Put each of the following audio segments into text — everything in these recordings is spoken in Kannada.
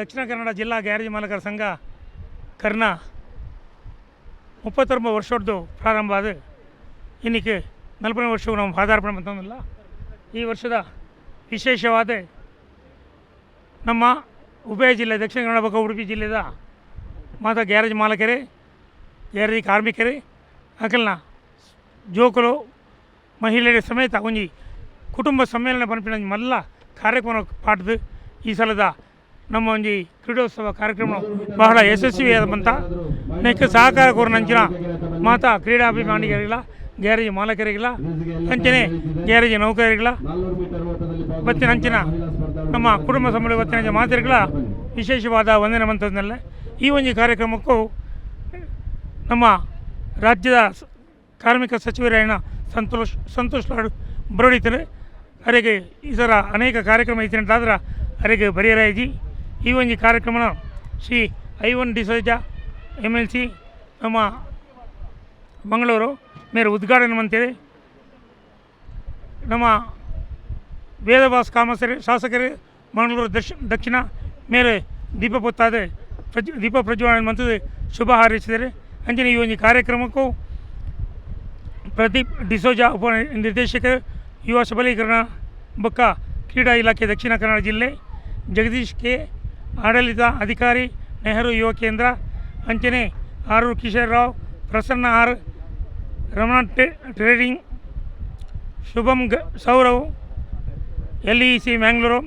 ದಕ್ಷಿಣ ಕನ್ನಡ ಜಿಲ್ಲಾ ಗ್ಯಾರೇಜ್ ಮಾಲಕರ ಸಂಘ ಕರ್ನ ಮುಪ್ಪತ್ತೊಂಬತ್ತು ವರ್ಷದ್ದು ಪ್ರಾರಂಭ ಆದ ಇನ್ನಿಕೆ ನಲವತ್ತನೇ ವರ್ಷವು ನಾವು ಪಾದಾರ್ಪಣೆ ಬಂತಂದಿಲ್ಲ ಈ ವರ್ಷದ ವಿಶೇಷವಾದ ನಮ್ಮ ಉಭಯ ಜಿಲ್ಲೆ, ದಕ್ಷಿಣ ಕನ್ನಡ ಪಕ್ಕ ಉಡುಪಿ ಜಿಲ್ಲೆದ ಮಾತ ಗ್ಯಾರೇಜ್ ಮಾಲಕರೇ, ಗ್ಯಾರೇಜ್ ಕಾರ್ಮಿಕರೇ, ಅಕಲ್ನ ಜೋಕುಲು ಮಹಿಳೆಯರ ಸಮೇತ ಒಂಜಿ ಕುಟುಂಬ ಸಮ್ಮೇಳನ ಪನ್ಪಿನ ಮಲ್ಲ ಕಾರ್ಯಕ್ರಮ ಪಾಡ್ದು ಈ ಸಲದ ನಮ್ಮ ಒಂಜಿ ಕ್ರೀಡೋತ್ಸವ ಕಾರ್ಯಕ್ರಮ ಬಹಳ ಯಶಸ್ವಿಯಾದ ಬಂತ ನೆಕ್ ಸಹಕಾರ ಕೋರಿನಂಚಿನ ಮಾತಾ ಕ್ರೀಡಾಭಿಮಾನಿಗಳಿಲ್ಲ ಗ್ಯಾರೇಜ್ ಮಾಲಕರಿಗಿಲ್ಲ, ಅಂಚನೆ ಗ್ಯಾರೇಜ್ ನೌಕರಿಗಿಲ್ಲ ಬತ್ತಿನ ಅಂಚಿನ ನಮ್ಮ ಕುಟುಂಬ ಸಂಬಳ ಬತ್ತಿನ ಮಾತರಿಗಳ ವಿಶೇಷವಾದ ವಂದನೆ ಈ ಒಂದು ಕಾರ್ಯಕ್ರಮಕ್ಕೂ ನಮ್ಮ ರಾಜ್ಯದ ಕಾರ್ಮಿಕ ಸಚಿವರಾಯಣ ಸಂತೋಷ್ ಸಂತೋಷ್ ಲಾಡ್ ಬರಡಿತಾರೆ ಅವರಿಗೆ ಇದರ ಅನೇಕ ಕಾರ್ಯಕ್ರಮ ಇತ್ತು ಅಂತಾದ್ರೆ ಅವರಿಗೆ ಬರೆಯರಾಯಿಜಿ ಈ ಒಂದು ಕಾರ್ಯಕ್ರಮನ Shri Ivan D'Souza M L C ನಮ್ಮ ಮಂಗಳೂರು ಮೇರೆ ಉದ್ಘಾಟನೆ ಮಾಡ್ತೇವೆ. ನಮ್ಮ ವೇದವಾಸ್ ಕಾಮಸರಿ ಶಾಸಕರು ಮಂಗಳೂರು ದಕ್ಷ, ದಕ್ಷಿಣ ಮೇಲೆ ದೀಪ ಪೊತ್ತಾದ ಪ್ರಜ್ ದೀಪ ಪ್ರಜ್ವಲನೆ ಮಂತ್ರಿ ಶುಭ ಹಾರೈಸಿದರೆ ಅಂಜನೆ ಈ ಒಂದು ಕಾರ್ಯಕ್ರಮಕ್ಕೂ ಪ್ರದೀಪ್ ಡಿಸೋಜಾ ಉಪ ನಿರ್ದೇಶಕ ಯುವ ಸಬಲೀಕರಣ ಬಕ್ಕ ಕ್ರೀಡಾ ಇಲಾಖೆ ದಕ್ಷಿಣ ಕನ್ನಡ ಜಿಲ್ಲೆ ಜಗದೀಶ್ ಕೆ. ಆಡಳಿತ ಅಧಿಕಾರಿ ನೆಹರು ಯುವ ಕೇಂದ್ರ, ಅಂಚನೆ ಆರು ಕಿಶೋರ್ ರಾವ್, ಪ್ರಸನ್ನ ಆರ್ ರಮಣ ಟ್ರೇಡಿಂಗ್, ಶುಭಂ ಗ, Saurav L E C Mangalore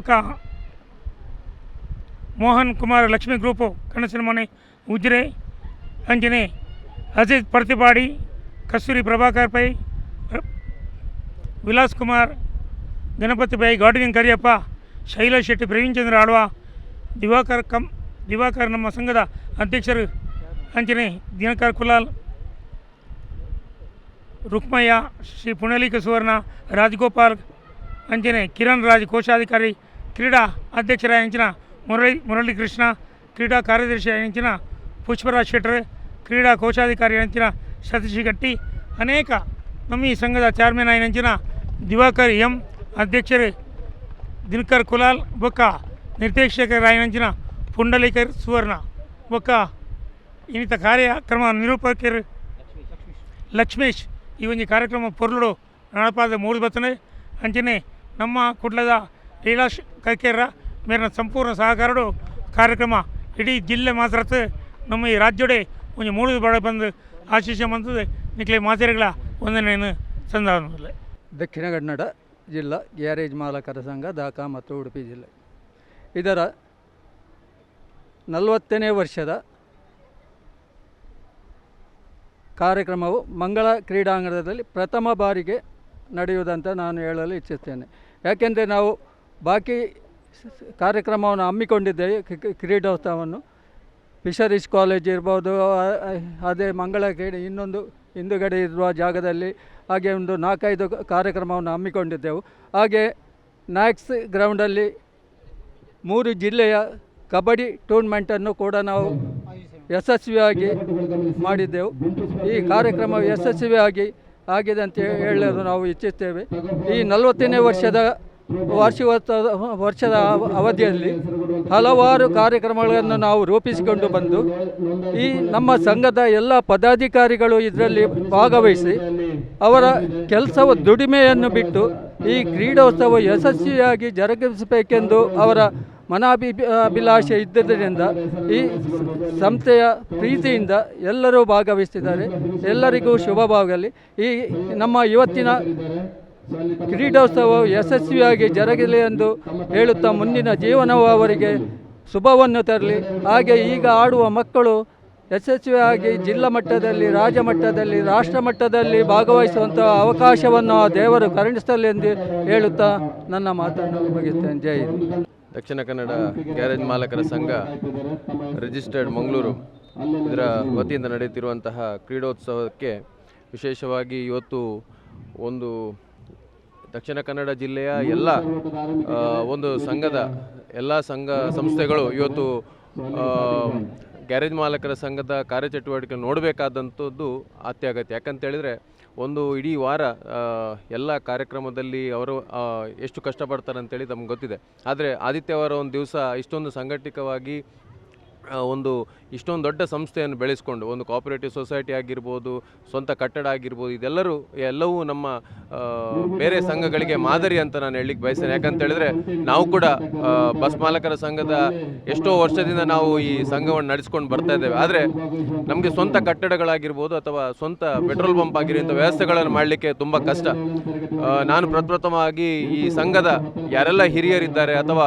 ಒಕ Mohan Kumar Lakshmi group, ಕನಸಿನ ಮನೆ ಉಜ್ರೆ ಅಂಜನೆ ಅಜಿತ್ ಪರ್ತಿಪಾಡಿ, ಕಸ್ತೂರಿ ಪ್ರಭಾಕರ್ ಪೈ ವಿಲಾಸ್ ಕುಮಾರ್, ಗಣಪತಿ ಬೈ ಗಾರ್ಡಿನ್ ಕರಿಯಪ್ಪ ಶೈಲೇಶ್ ಶೆಟ್ಟಿ, ಪ್ರವೀಣ್ ಚಂದ್ರ ಆಳ್ವ, ದಿವಾಕರ್ ಕಂ, ದಿವಾಕರ್ ನಮ್ಮ ಸಂಘದ ಅಧ್ಯಕ್ಷರು ಅಂಚನೆ ದಿನಕರ್ ಕುಲಾಲ್, ರುಕ್ಮಯ್ಯ, ಶ್ರೀ ಪುಣಲಿಕ ಸುವರ್ಣ, ರಾಜಗೋಪಾಲ್ ಅಂಚನೆ ಕಿರಣ್ ರಾಜ್ ಕೋಶಾಧಿಕಾರಿ, ಕ್ರೀಡಾ ಅಧ್ಯಕ್ಷರಾಗಿಂಚಿನ ಮುರಳಿ ಮುರಳಿ ಕೃಷ್ಣ ಕ್ರೀಡಾ ಕಾರ್ಯದರ್ಶಿ ಆಗಿಂಚಿನ ಪುಷ್ಪರಾಜ್ ಶೆಟ್ಟರ್, ಕ್ರೀಡಾ ಕೋಶಾಧಿಕಾರಿ ಅಂಚಿನ ಸತೀಶ್ ಗಟ್ಟಿ, ಅನೇಕ ನಮ್ಮ ಈ ಸಂಘದ ಚೇರ್ಮನ್ ಆಗಿಂಚಿನ ದಿವಾಕರ್ ಎಂ ಅಧ್ಯಕ್ಷರು ದಿನಕರ್ ಕುಲಾಲ್, ಬೊಕ್ಕ ರಾಯನಂಜನ, ಪುಂಡಲೀಕರ್ ಸುವರ್ಣ, ಬೊಕ್ಕ ಇನ್ನಿತ ಕಾರ್ಯಕ್ರಮ ನಿರೂಪಕರು ಲಕ್ಷ್ಮೇಶ್. ಈ ಒಂದು ಕಾರ್ಯಕ್ರಮ ಪೊರ್ಲುಡು ನಡಪಾದ ಮೂರು ಬರ್ತನೆ ಅಂಚನೆ ನಮ್ಮ ಕುಡ್ಲದ ಲೀಲಾಶ್ ಕೈಕೇರ ಮೇರಿನ ಸಂಪೂರ್ಣ ಸಹಕಾರಡು ಕಾರ್ಯಕ್ರಮ ಇಡೀ ಜಿಲ್ಲೆ ಮಾತ್ರ ನಮ್ಮ ಈ ರಾಜ್ಯಡೆ ಒಂದು ಮೂರು ಬಡ ಬಂದು ಆಶೀಷ ಬಂದದ್ದು ನಿಕ್ಲೆ ಮಾತೆರೆಗಳ ಒಂದನೇನು ಸಂಧಾನವಿಲ್ಲ ದಕ್ಷಿಣ ಕನ್ನಡ ಜಿಲ್ಲಾ ಗ್ಯಾರೇಜ್ ಮಾಲಕರ ಸಂಘ ದಾಕ ಮತ್ತು ಉಡುಪಿ ಜಿಲ್ಲೆ. ಇದರ ನಲವತ್ತನೇ ವರ್ಷದ ಕಾರ್ಯಕ್ರಮವು ಮಂಗಳ ಕ್ರೀಡಾಂಗಣದಲ್ಲಿ ಪ್ರಥಮ ಬಾರಿಗೆ ನಡೆಯುವುದಂತ ನಾನು ಹೇಳಲು ಇಚ್ಛಿಸ್ತೇನೆ. ಯಾಕೆಂದರೆ ನಾವು ಬಾಕಿ ಕಾರ್ಯಕ್ರಮವನ್ನು ಹಮ್ಮಿಕೊಂಡಿದ್ದೇವೆ ಕ್ರಿ- ಕ್ರಿ- ಕ್ರೀಡೋತ್ಸವವನ್ನು. ಫಿಷರೀಸ್ ಕಾಲೇಜ್ ಇರ್ಬೋದು ಅದೇ ಮಂಗಳ ಕ್ರೀಡೆ ಇನ್ನೊಂದು ಹಿಂದುಗಡೆ ಇರುವ ಜಾಗದಲ್ಲಿ ಹಾಗೆ ಒಂದು ನಾಲ್ಕೈದು ಕಾರ್ಯಕ್ರಮವನ್ನು ಹಮ್ಮಿಕೊಂಡಿದ್ದೆವು. ಹಾಗೆ ನ್ಯಾಕ್ಸ್ ಗ್ರೌಂಡಲ್ಲಿ ಮೂರು ಜಿಲ್ಲೆಯ ಕಬಡ್ಡಿ ಟೂರ್ನಮೆಂಟನ್ನು ಕೂಡ ನಾವು ಯಶಸ್ವಿಯಾಗಿ ಮಾಡಿದ್ದೆವು. ಈ ಕಾರ್ಯಕ್ರಮ ಯಶಸ್ವಿಯಾಗಿ ಆಗಿದೆ ಅಂತ ಹೇಳಲು ನಾವು ಇಚ್ಛಿಸ್ತೇವೆ. ಈ ನಲವತ್ತನೇ ವರ್ಷದ ವಾರ್ಷಿಕೋತ್ಸವ ವರ್ಷದ ಅವಧಿಯಲ್ಲಿ ಹಲವಾರು ಕಾರ್ಯಕ್ರಮಗಳನ್ನು ನಾವು ರೂಪಿಸಿಕೊಂಡು ಬಂದು, ಈ ನಮ್ಮ ಸಂಘದ ಎಲ್ಲ ಪದಾಧಿಕಾರಿಗಳು ಇದರಲ್ಲಿ ಭಾಗವಹಿಸಿ, ಅವರ ಕೆಲಸವ ದುಡಿಮೆಯನ್ನು ಬಿಟ್ಟು, ಈ ಕ್ರೀಡೋತ್ಸವ ಯಶಸ್ವಿಯಾಗಿ ಜರುಗಿಸಬೇಕೆಂದು ಅವರ ಮನಾಭಿ ಅಭಿಲಾಷೆ ಇದ್ದುದರಿಂದ, ಈ ಸಂಸ್ಥೆಯ ಪ್ರೀತಿಯಿಂದ ಎಲ್ಲರೂ ಭಾಗವಹಿಸಿದ್ದಾರೆ. ಎಲ್ಲರಿಗೂ ಶುಭವಾಗಲಿ ಈ ನಮ್ಮ ಇವತ್ತಿನ ಕ್ರೀಡೋತ್ಸವ ಯಶಸ್ವಿಯಾಗಿ ಜರುಗಲಿ ಎಂದು ಹೇಳುತ್ತಾ ಮುಂದಿನ ಜೀವನವು ಅವರಿಗೆ ಶುಭವನ್ನು ತರಲಿ. ಹಾಗೆ ಈಗ ಆಡುವ ಮಕ್ಕಳು ಯಶಸ್ವಿಯಾಗಿ ಜಿಲ್ಲಾ ಮಟ್ಟದಲ್ಲಿ, ರಾಜ್ಯ ಮಟ್ಟದಲ್ಲಿ, ರಾಷ್ಟ್ರ ಮಟ್ಟದಲ್ಲಿ ಭಾಗವಹಿಸುವಂಥ ಅವಕಾಶವನ್ನು ಆ ದೇವರು ಕರುಣಿಸಲಿ ಎಂದು ಹೇಳುತ್ತಾ ನನ್ನ ಮಾತನ್ನು ಮುಗಿಸ್ತೇನೆ. ಜೈ ದಕ್ಷಿಣ ಕನ್ನಡ ಗ್ಯಾರೇಜ್ ಮಾಲಕರ ಸಂಘ ರಿಜಿಸ್ಟರ್ಡ್ ಮಂಗಳೂರು ಇದರ ವತಿಯಿಂದ ನಡೆಯುತ್ತಿರುವಂತಹ ಕ್ರೀಡೋತ್ಸವಕ್ಕೆ ವಿಶೇಷವಾಗಿ ಇವತ್ತು ಒಂದು ದಕ್ಷಿಣ ಕನ್ನಡ ಜಿಲ್ಲೆಯ ಎಲ್ಲ ಒಂದು ಸಂಘದ ಎಲ್ಲ ಸಂಘ ಸಂಸ್ಥೆಗಳು ಇವತ್ತು ಗ್ಯಾರೇಜ್ ಮಾಲಕರ ಸಂಘದ ಕಾರ್ಯಚಟುವಟಿಕೆ ನೋಡಬೇಕಾದಂಥದ್ದು ಅತ್ಯಗತ್ಯ. ಯಾಕಂತೇಳಿದರೆ ಒಂದು ಇಡೀ ವಾರ ಎಲ್ಲ ಕಾರ್ಯಕ್ರಮದಲ್ಲಿ ಅವರು ಎಷ್ಟು ಕಷ್ಟಪಡ್ತಾರೆ ಅಂತೇಳಿ ತಮ್ಗೆ ಗೊತ್ತಿದೆ. ಆದರೆ ಆದಿತ್ಯವಾರ ಒಂದು ದಿವಸ ಇಷ್ಟೊಂದು ಸಂಘಟಿತವಾಗಿ ಒಂದು ಇಷ್ಟೊಂದು ದೊಡ್ಡ ಸಂಸ್ಥೆಯನ್ನು ಬೆಳೆಸ್ಕೊಂಡು ಒಂದು ಕೋಆಪರೇಟಿವ್ ಸೊಸೈಟಿ ಆಗಿರ್ಬೋದು, ಸ್ವಂತ ಕಟ್ಟಡ ಆಗಿರ್ಬೋದು, ಇದೆಲ್ಲರೂ ಎಲ್ಲವೂ ನಮ್ಮ ಬೇರೆ ಸಂಘಗಳಿಗೆ ಮಾದರಿ ಅಂತ ನಾನು ಹೇಳಲಿಕ್ಕೆ ಬಯಸ್ತೇನೆ. ಯಾಕಂತ ಹೇಳಿದ್ರೆ ನಾವು ಕೂಡ ಬಸ್ ಮಾಲಕರ ಸಂಘದ ಎಷ್ಟೋ ವರ್ಷದಿಂದ ನಾವು ಈ ಸಂಘವನ್ನು ನಡೆಸ್ಕೊಂಡು ಬರ್ತಾ ಇದ್ದೇವೆ. ಆದರೆ ನಮಗೆ ಸ್ವಂತ ಕಟ್ಟಡಗಳಾಗಿರ್ಬೋದು ಅಥವಾ ಸ್ವಂತ ಪೆಟ್ರೋಲ್ ಪಂಪ್ ಆಗಿರುವಂಥ ವ್ಯವಸ್ಥೆಗಳನ್ನು ಮಾಡಲಿಕ್ಕೆ ತುಂಬ ಕಷ್ಟ. ನಾನು ಪ್ರಪ್ರಥಮವಾಗಿ ಈ ಸಂಘದ ಯಾರೆಲ್ಲ ಹಿರಿಯರಿದ್ದಾರೆ ಅಥವಾ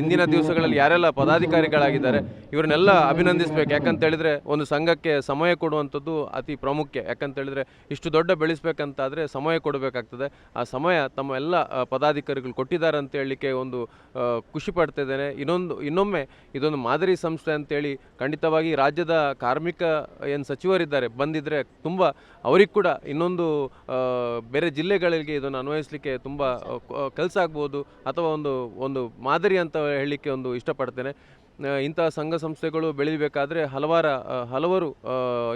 ಇಂದಿನ ದಿವಸಗಳಲ್ಲಿ ಯಾರೆಲ್ಲ ಪದಾಧಿಕಾರಿಗಳಾಗಿದ್ದಾರೆ, ಇವರನ್ನೆಲ್ಲ ಅಭಿನಂದಿಸಬೇಕು. ಯಾಕಂತ ಹೇಳಿದ್ರೆ ಒಂದು ಸಂಘಕ್ಕೆ ಸಮಯ ಕೊಡುವಂಥದ್ದು ಅತಿ ಪ್ರಾಮುಖ್ಯ. ಯಾಕಂತ ಹೇಳಿದ್ರೆ ಇಷ್ಟು ದೊಡ್ಡ ಬೆಳೆಸ್ಬೇಕಂತಾದರೆ ಸಮಯ ಕೊಡಬೇಕಾಗ್ತದೆ. ಆ ಸಮಯ ತಮ್ಮ ಎಲ್ಲ ಪದಾಧಿಕಾರಿಗಳು ಕೊಟ್ಟಿದ್ದಾರೆ ಅಂತ ಹೇಳಲಿಕ್ಕೆ ಒಂದು ಖುಷಿ ಪಡ್ತಾ ಇನ್ನೊಂದು, ಇನ್ನೊಮ್ಮೆ ಇದೊಂದು ಮಾದರಿ ಸಂಸ್ಥೆ ಅಂತೇಳಿ ಖಂಡಿತವಾಗಿ ರಾಜ್ಯದ ಕಾರ್ಮಿಕ ಏನು ಸಚಿವರಿದ್ದಾರೆ ಬಂದಿದ್ದರೆ ತುಂಬ ಅವರಿಗೆ ಕೂಡ ಇನ್ನೊಂದು ಬೇರೆ ಜಿಲ್ಲೆಗಳಿಗೆ ಇದನ್ನು ಅನ್ವಯಿಸಲಿಕ್ಕೆ ತುಂಬ ಕೆಲಸ ಆಗ್ಬೋದು ಅಥವಾ ಒಂದು ಒಂದು ಮಾದರಿ ಅಂತ ಹೇಳಲಿಕ್ಕೆ ಒಂದು ಇಷ್ಟಪಡ್ತೇನೆ. ಇಂತಹ ಸಂಘ ಸಂಸ್ಥೆಗಳು ಬೆಳಿಬೇಕಾದ್ರೆ ಹಲವಾರ ಹಲವರು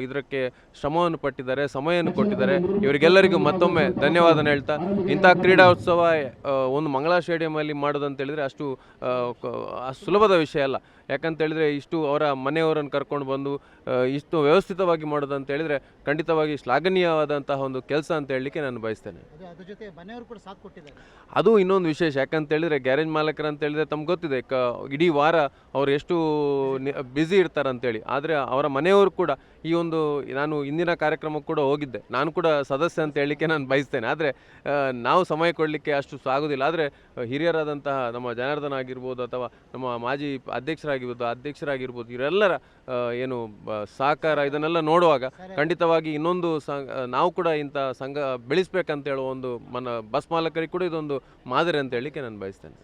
ಇದಕ್ಕೆ ಶ್ರಮವನ್ನು ಪಟ್ಟಿದ್ದಾರೆ ಸಮಯವನ್ನು ಕೊಟ್ಟಿದ್ದಾರೆ. ಇವರಿಗೆಲ್ಲರಿಗೂ ಮತ್ತೊಮ್ಮೆ ಧನ್ಯವಾದನ ಹೇಳ್ತಾ ಇಂತಹ ಕ್ರೀಡೋತ್ಸವ ಉತ್ಸವ ಒಂದು ಮಂಗಳಾ ಸ್ಟೇಡಿಯಮಲ್ಲಿ ಮಾಡೋದು ಅಂತ ಹೇಳಿದ್ರೆ ಅಷ್ಟು ಸುಲಭದ ವಿಷಯ ಅಲ್ಲ. ಯಾಕಂತ ಹೇಳಿದ್ರೆ ಇಷ್ಟು ಅವರ ಮನೆಯವರನ್ನು ಕರ್ಕೊಂಡು ಬಂದು ಇಷ್ಟು ವ್ಯವಸ್ಥಿತವಾಗಿ ಮಾಡೋದು ಅಂತ ಹೇಳಿದ್ರೆ ಖಂಡಿತವಾಗಿ ಶ್ಲಾಘನೀಯವಾದಂತಹ ಒಂದು ಕೆಲಸ ಅಂತ ಹೇಳಲಿಕ್ಕೆ ನಾನು ಬಯಸ್ತೇನೆ. ಅದು ಇನ್ನೊಂದು ವಿಶೇಷ. ಯಾಕಂತ ಹೇಳಿದ್ರೆ ಗ್ಯಾರೇಜ್ ಮಾಲಕರು ಅಂತ ಹೇಳಿದ್ರೆ ತಮ್ಗೆ ಗೊತ್ತಿದೆ ಕ ಇಡೀ ವಾರ ಅವ್ರು ಎಷ್ಟು ಬ್ಯುಸಿ ಇರ್ತಾರೆ ಅಂತೇಳಿ ಆದರೆ ಅವರ ಮನೆಯವರು ಕೂಡ ಈ ಒಂದು ನಾನು ಇಂದಿನ ಕಾರ್ಯಕ್ರಮಕ್ಕೆ ಕೂಡ ಹೋಗಿದ್ದೆ. ನಾನು ಕೂಡ ಸದಸ್ಯ ಅಂತ ಹೇಳಲಿಕ್ಕೆ ನಾನು ಬಯಸ್ತೇನೆ. ಆದರೆ ನಾವು ಸಮಯ ಕೊಡಲಿಕ್ಕೆ ಅಷ್ಟು ಆಗೋದಿಲ್ಲ ಆದರೆ ಹಿರಿಯರಾದಂತಹ ನಮ್ಮ ಜನಾರ್ದನ ಆಗಿರ್ಬೋದು ಅಥವಾ ನಮ್ಮ ಮಾಜಿ ಅಧ್ಯಕ್ಷರಾಗಿರ್ಬೋದು ಅಧ್ಯಕ್ಷರಾಗಿರ್ಬೋದು ಇವರೆಲ್ಲರ ಏನು ಸಹಕಾರ ಇದನ್ನೆಲ್ಲ ನೋಡುವಾಗ ಖಂಡಿತವಾಗಿ ಇನ್ನೊಂದು ನಾವು ಕೂಡ ಇಂಥ ಸಂಘ ಬೆಳೆಸ್ಬೇಕಂತ ಹೇಳುವ ಒಂದು ಮನ ಬಸ್ ಮಾಲಕರಿಗೆ ಕೂಡ ಇದೊಂದು ಮಾದರಿ ಅಂತ ಹೇಳಲಿಕ್ಕೆ ನಾನು ಬಯಸ್ತೇನೆ.